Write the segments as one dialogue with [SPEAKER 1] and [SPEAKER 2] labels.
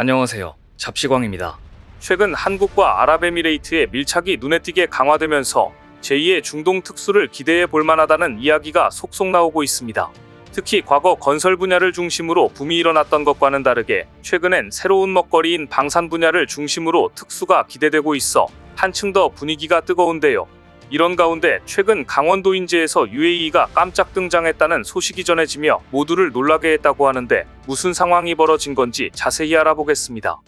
[SPEAKER 1] 안녕하세요. 잡시광입니다.
[SPEAKER 2] 최근 한국과 아랍에미레이트의 밀착이 눈에 띄게 강화되면서 제2의 중동 특수를 기대해 볼 만하다는 이야기가 속속 나오고 있습니다. 특히 과거 건설 분야를 중심으로 붐이 일어났던 것과는 다르게 최근엔 새로운 먹거리인 방산 분야를 중심으로 특수가 기대되고 있어 한층 더 분위기가 뜨거운데요. 이런 가운데 최근 강원도 인제에서 UAE가 깜짝 등장했다는 소식이 전해지며 모두를 놀라게 했다고 하는데 무슨 상황이 벌어진 건지 자세히 알아보겠습니다.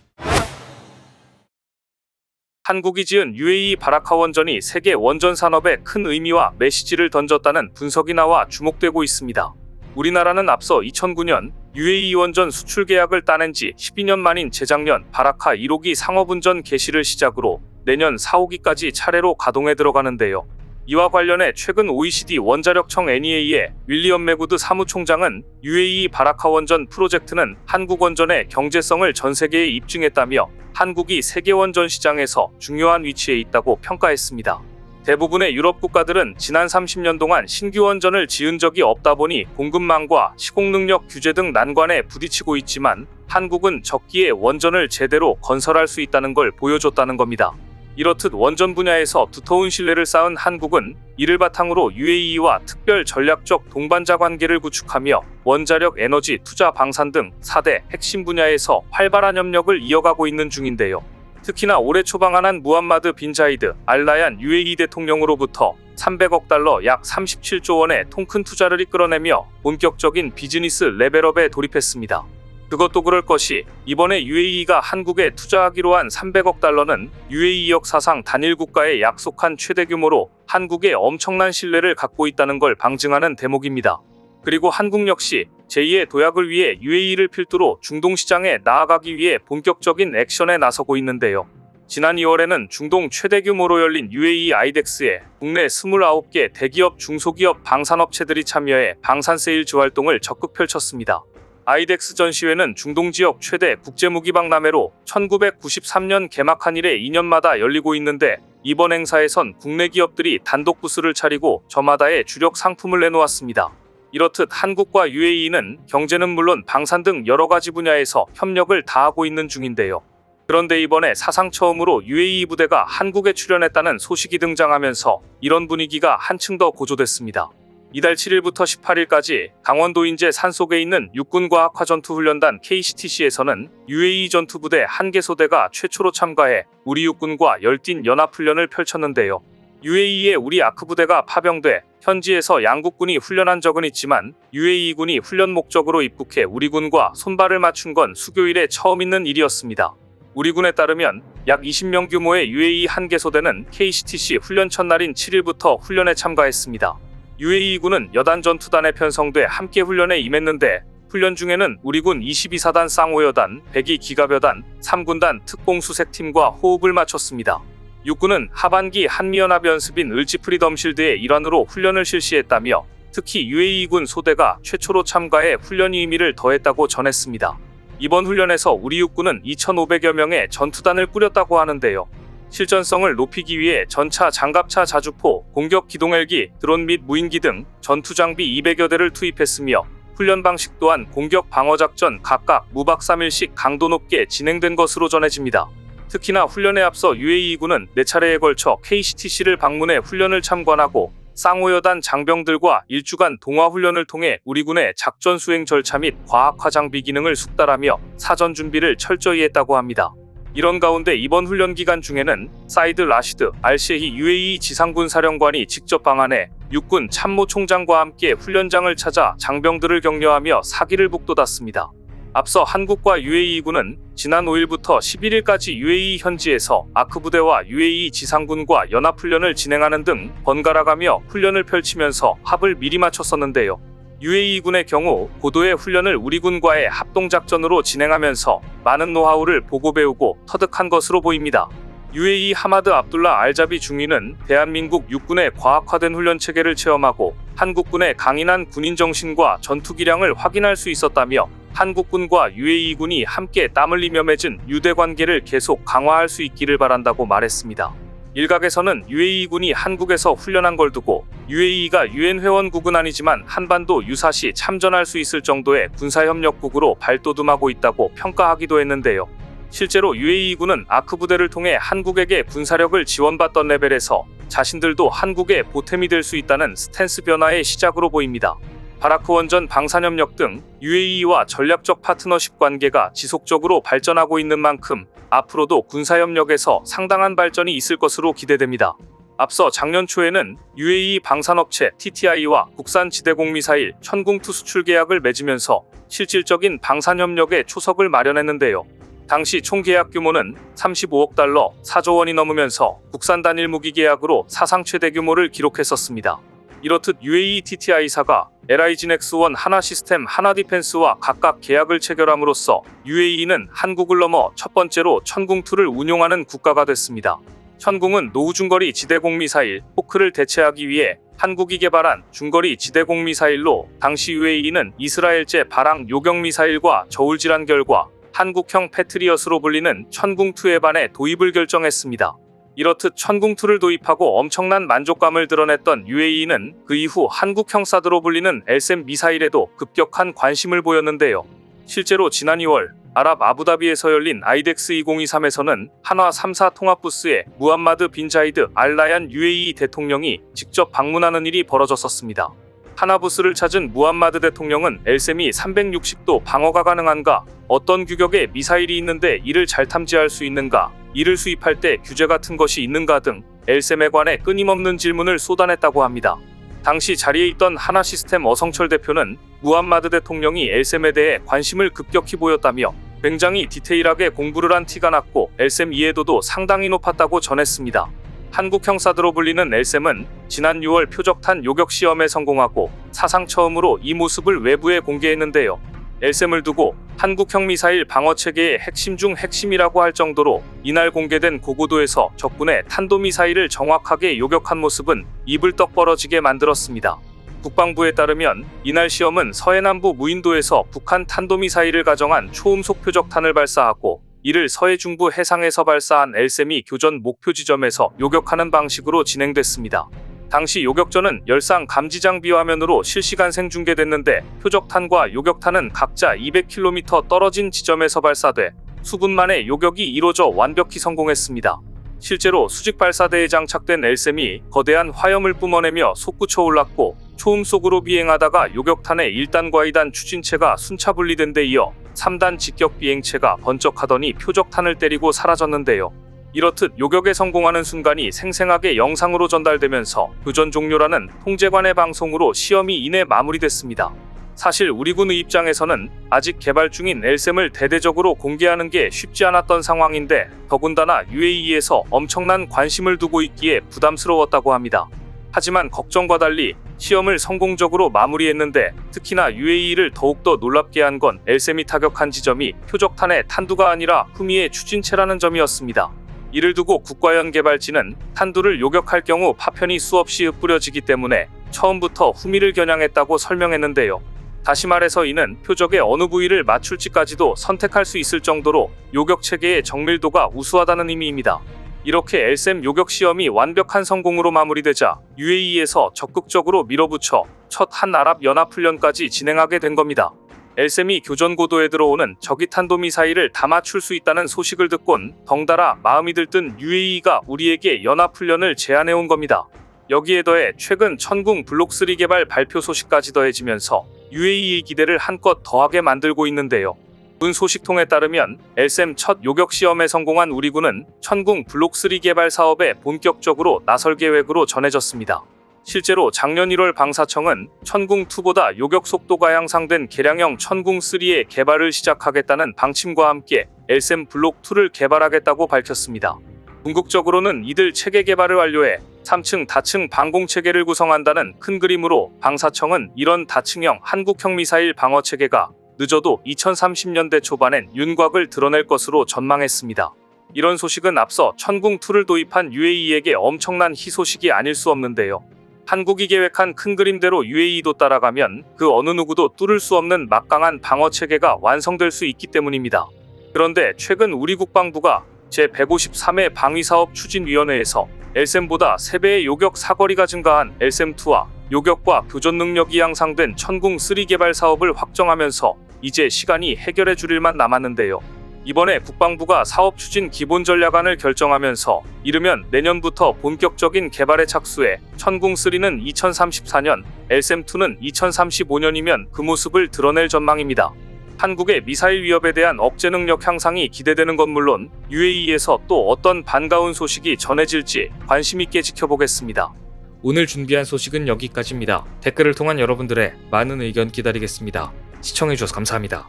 [SPEAKER 2] 한국이 지은 UAE 바라카 원전이 세계 원전 산업에 큰 의미와 메시지를 던졌다는 분석이 나와 주목되고 있습니다. 우리나라는 앞서 2009년 UAE 원전 수출 계약을 따낸 지 12년 만인 재작년 바라카 1호기 상업운전 개시를 시작으로 내년 4, 5기까지 차례로 가동에 들어가는데요. 이와 관련해 최근 OECD 원자력청 NEA의 윌리엄 메구드 사무총장은 UAE 바라카 원전 프로젝트는 한국 원전의 경제성을 전 세계에 입증했다며 한국이 세계 원전 시장에서 중요한 위치에 있다고 평가했습니다. 대부분의 유럽 국가들은 지난 30년 동안 신규 원전을 지은 적이 없다 보니 공급망과 시공 능력 규제 등 난관에 부딪히고 있지만 한국은 적기에 원전을 제대로 건설할 수 있다는 걸 보여줬다는 겁니다. 이렇듯 원전 분야에서 두터운 신뢰를 쌓은 한국은 이를 바탕으로 UAE와 특별 전략적 동반자 관계를 구축하며 원자력 에너지 투자 방산 등 4대 핵심 분야에서 활발한 협력을 이어가고 있는 중인데요. 특히나 올해 초 방한한 무함마드 빈 자이드 알라얀 UAE 대통령으로부터 300억 달러 약 37조 원의 통큰 투자를 이끌어내며 본격적인 비즈니스 레벨업에 돌입했습니다. 그것도 그럴 것이 이번에 UAE가 한국에 투자하기로 한 300억 달러는 UAE 역사상 단일 국가에 약속한 최대 규모로 한국에 엄청난 신뢰를 갖고 있다는 걸 방증하는 대목입니다. 그리고 한국 역시 제2의 도약을 위해 UAE를 필두로 중동 시장에 나아가기 위해 본격적인 액션에 나서고 있는데요. 지난 2월에는 중동 최대 규모로 열린 UAE 아이덱스에 국내 29개 대기업 중소기업 방산업체들이 참여해 방산 세일즈 활동을 적극 펼쳤습니다. 아이덱스 전시회는 중동 지역 최대 국제무기박람회로 1993년 개막한 이래 2년마다 열리고 있는데 이번 행사에선 국내 기업들이 단독 부스를 차리고 저마다의 주력 상품을 내놓았습니다. 이렇듯 한국과 UAE는 경제는 물론 방산 등 여러 가지 분야에서 협력을 다하고 있는 중인데요. 그런데 이번에 사상 처음으로 UAE 부대가 한국에 출연했다는 소식이 등장하면서 이런 분위기가 한층 더 고조됐습니다. 이달 7일부터 18일까지 강원도 인제 산속에 있는 육군과학화전투훈련단 KCTC에서는 UAE 전투부대 한 개 소대가 최초로 참가해 우리 육군과 열띤 연합훈련을 펼쳤는데요. UAE의 우리 아크 부대가 파병돼 현지에서 양국군이 훈련한 적은 있지만 UAE군이 훈련 목적으로 입국해 우리 군과 손발을 맞춘 건 수교 일에 처음 있는 일이었습니다. 우리 군에 따르면 약 20명 규모의 UAE 한개 소대는 KCTC 훈련 첫날인 7일부터 훈련에 참가했습니다. UAE군은 여단 전투단에 편성돼 함께 훈련에 임했는데 훈련 중에는 우리군 22사단 쌍호여단, 102 기갑여단, 3군단 특공수색팀과 호흡을 맞췄습니다. 육군은 하반기 한미연합 연습인 을지 프리덤 실드의 일환으로 훈련을 실시했다며 특히 UAE군 소대가 최초로 참가해 훈련 의미를 더했다고 전했습니다. 이번 훈련에서 우리 육군은 2,500여 명의 전투단을 꾸렸다고 하는데요. 실전성을 높이기 위해 전차, 장갑차, 자주포, 공격 기동 헬기, 드론 및 무인기 등 전투 장비 200여 대를 투입했으며 훈련 방식 또한 공격 방어 작전 각각 무박 3일씩 강도 높게 진행된 것으로 전해집니다. 특히나 훈련에 앞서 UAE군은 4차례에 걸쳐 KCTC를 방문해 훈련을 참관하고 쌍호여단 장병들과 일주간 동화 훈련을 통해 우리 군의 작전 수행 절차 및 과학화 장비 기능을 숙달하며 사전 준비를 철저히 했다고 합니다. 이런 가운데 이번 훈련 기간 중에는 사이드 라시드 알셰히 UAE 지상군 사령관이 직접 방한해 육군 참모총장과 함께 훈련장을 찾아 장병들을 격려하며 사기를 북돋았습니다. 앞서 한국과 UAE군은 지난 5일부터 11일까지 UAE 현지에서 아크 부대와 UAE 지상군과 연합훈련을 진행하는 등 번갈아가며 훈련을 펼치면서 합을 미리 맞췄었는데요. UAE군의 경우 고도의 훈련을 우리 군과의 합동작전으로 진행하면서 많은 노하우를 보고 배우고 터득한 것으로 보입니다. UAE 하마드 압둘라 알자비 중위는 대한민국 육군의 과학화된 훈련 체계를 체험하고 한국군의 강인한 군인 정신과 전투 기량을 확인할 수 있었다며 한국군과 UAE군이 함께 땀 흘리며 맺은 유대 관계를 계속 강화할 수 있기를 바란다고 말했습니다. 일각에서는 UAE군이 한국에서 훈련한 걸 두고 UAE가 유엔 회원국은 아니지만 한반도 유사시 참전할 수 있을 정도의 군사협력국으로 발돋움하고 있다고 평가하기도 했는데요. 실제로 UAE군은 아크 부대를 통해 한국에게 군사력을 지원받던 레벨에서 자신들도 한국의 보탬이 될 수 있다는 스탠스 변화의 시작으로 보입니다. 바라크 원전 방산협력 등 UAE와 전략적 파트너십 관계가 지속적으로 발전하고 있는 만큼 앞으로도 군사협력에서 상당한 발전이 있을 것으로 기대됩니다. 앞서 작년 초에는 UAE 방산업체 TTI와 국산 지대공 미사일 천궁2 수출 계약을 맺으면서 실질적인 방산협력의 초석을 마련했는데요. 당시 총 계약 규모는 35억 달러 4조 원이 넘으면서 국산 단일 무기 계약으로 사상 최대 규모를 기록했었습니다. 이렇듯 UAE TTI사가 LIG 넥스1 하나 시스템 하나 디펜스와 각각 계약을 체결함으로써 UAE는 한국을 넘어 첫 번째로 천궁2를 운용하는 국가가 됐습니다. 천궁은 노후중거리 지대공 미사일 포크를 대체하기 위해 한국이 개발한 중거리 지대공 미사일로 당시 UAE는 이스라엘제 발항 요격 미사일과 저울질한 결과 한국형 패트리엇으로 불리는 천궁2에 반해 도입을 결정했습니다. 이렇듯 천궁2를 도입하고 엄청난 만족감을 드러냈던 UAE는 그 이후 한국 형 사드로 불리는 LSM 미사일에도 급격한 관심을 보였는데요. 실제로 지난 2월 아랍 아부다비에서 열린 아이덱스 2023에서는 한화 3사 통합부스에 무함마드 빈 자이드 알라얀 UAE 대통령이 직접 방문하는 일이 벌어졌었습니다. 하나부스를 찾은 무함마드 대통령은 엘셈이 360도 방어가 가능한가, 어떤 규격의 미사일이 있는데 이를 잘 탐지할 수 있는가, 이를 수입할 때 규제 같은 것이 있는가 등 엘셈에 관해 끊임없는 질문을 쏟아냈다고 합니다. 당시 자리에 있던 하나 시스템 어성철 대표는 무함마드 대통령이 엘셈에 대해 관심을 급격히 보였다며 굉장히 디테일하게 공부를 한 티가 났고 엘셈 이해도도 상당히 높았다고 전했습니다. 한국 형사드로 불리는 엘셈은 지난 6월 표적탄 요격 시험에 성공하고 사상 처음으로 이 모습을 외부에 공개했는데요. 엘셈을 두고 한국형 미사일 방어 체계의 핵심 중 핵심이라고 할 정도로 이날 공개된 고고도에서 적군의 탄도미사일을 정확하게 요격한 모습은 입을 떡 벌어지게 만들었습니다. 국방부에 따르면 이날 시험은 서해남부 무인도에서 북한 탄도미사일을 가정한 초음속 표적탄을 발사하고 이를 서해 중부 해상에서 발사한 엘셈이 교전 목표 지점에서 요격하는 방식으로 진행됐습니다. 당시 요격전은 열상 감지 장비 화면으로 실시간 생중계됐는데 표적탄과 요격탄은 각자 200km 떨어진 지점에서 발사돼 수분 만에 요격이 이루어져 완벽히 성공했습니다. 실제로 수직 발사대에 장착된 엘셈이 거대한 화염을 뿜어내며 솟구쳐 올랐고 초음 속으로 비행하다가 요격탄의 1단과 2단 추진체가 순차 분리된 데 이어 3단 직격 비행체가 번쩍하더니 표적탄을 때리고 사라졌는데요. 이렇듯 요격에 성공하는 순간이 생생하게 영상으로 전달되면서 교전 종료라는 통제관의 방송으로 시험이 이내 마무리됐습니다. 사실 우리 군의 입장에서는 아직 개발 중인 엘셈을 대대적으로 공개하는 게 쉽지 않았던 상황인데 더군다나 UAE에서 엄청난 관심을 두고 있기에 부담스러웠다고 합니다. 하지만 걱정과 달리 시험을 성공적으로 마무리했는데 특히나 UAE를 더욱더 놀랍게 한 건 엘셈이 타격한 지점이 표적탄의 탄두가 아니라 후미의 추진체라는 점이었습니다. 이를 두고 국가연 개발진은 탄두를 요격할 경우 파편이 수없이 흩뿌려지기 때문에 처음부터 후미를 겨냥했다고 설명했는데요. 다시 말해서 이는 표적의 어느 부위를 맞출지까지도 선택할 수 있을 정도로 요격 체계의 정밀도가 우수하다는 의미입니다. 이렇게 엘셈 요격 시험이 완벽한 성공으로 마무리되자 UAE에서 적극적으로 밀어붙여 첫 한아랍 연합 훈련까지 진행하게 된 겁니다. 엘셈이 교전 고도에 들어오는 적이 탄도미사일을 다 맞출 수 있다는 소식을 듣곤 덩달아 마음이 들뜬 UAE가 우리에게 연합 훈련을 제안해 온 겁니다. 여기에 더해 최근 천궁 블록3 개발 발표 소식까지 더해지면서 UAE의 기대를 한껏 더하게 만들고 있는데요. 군 소식통에 따르면 엘셈 첫 요격 시험에 성공한 우리 군은 천궁 블록3 개발 사업에 본격적으로 나설 계획으로 전해졌습니다. 실제로 작년 1월 방사청은 천궁2보다 요격 속도가 향상된 개량형 천궁3의 개발을 시작하겠다는 방침과 함께 엘셈 블록2를 개발하겠다고 밝혔습니다. 궁극적으로는 이들 체계 개발을 완료해 3층 다층 방공 체계를 구성한다는 큰 그림으로 방사청은 이런 다층형 한국형 미사일 방어 체계가 늦어도 2030년대 초반엔 윤곽을 드러낼 것으로 전망했습니다. 이런 소식은 앞서 천궁2를 도입한 UAE에게 엄청난 희소식이 아닐 수 없는데요. 한국이 계획한 큰 그림대로 UAE도 따라가면 그 어느 누구도 뚫을 수 없는 막강한 방어 체계가 완성될 수 있기 때문입니다. 그런데 최근 우리 국방부가 제153회 방위사업 추진위원회에서 엘셈보다 3배의 요격 사거리가 증가한 엘셈2와 요격과 교전 능력이 향상된 천궁3 개발 사업을 확정하면서 이제 시간이 해결해 줄 일만 남았는데요. 이번에 국방부가 사업 추진 기본 전략안을 결정하면서 이르면 내년부터 본격적인 개발에 착수해 천궁3는 2034년, LSM2는 2035년이면 그 모습을 드러낼 전망입니다. 한국의 미사일 위협에 대한 억제 능력 향상이 기대되는 건 물론 UAE에서 또 어떤 반가운 소식이 전해질지 관심 있게 지켜보겠습니다.
[SPEAKER 1] 오늘 준비한 소식은 여기까지입니다. 댓글을 통한 여러분들의 많은 의견 기다리겠습니다. 시청해주셔서 감사합니다.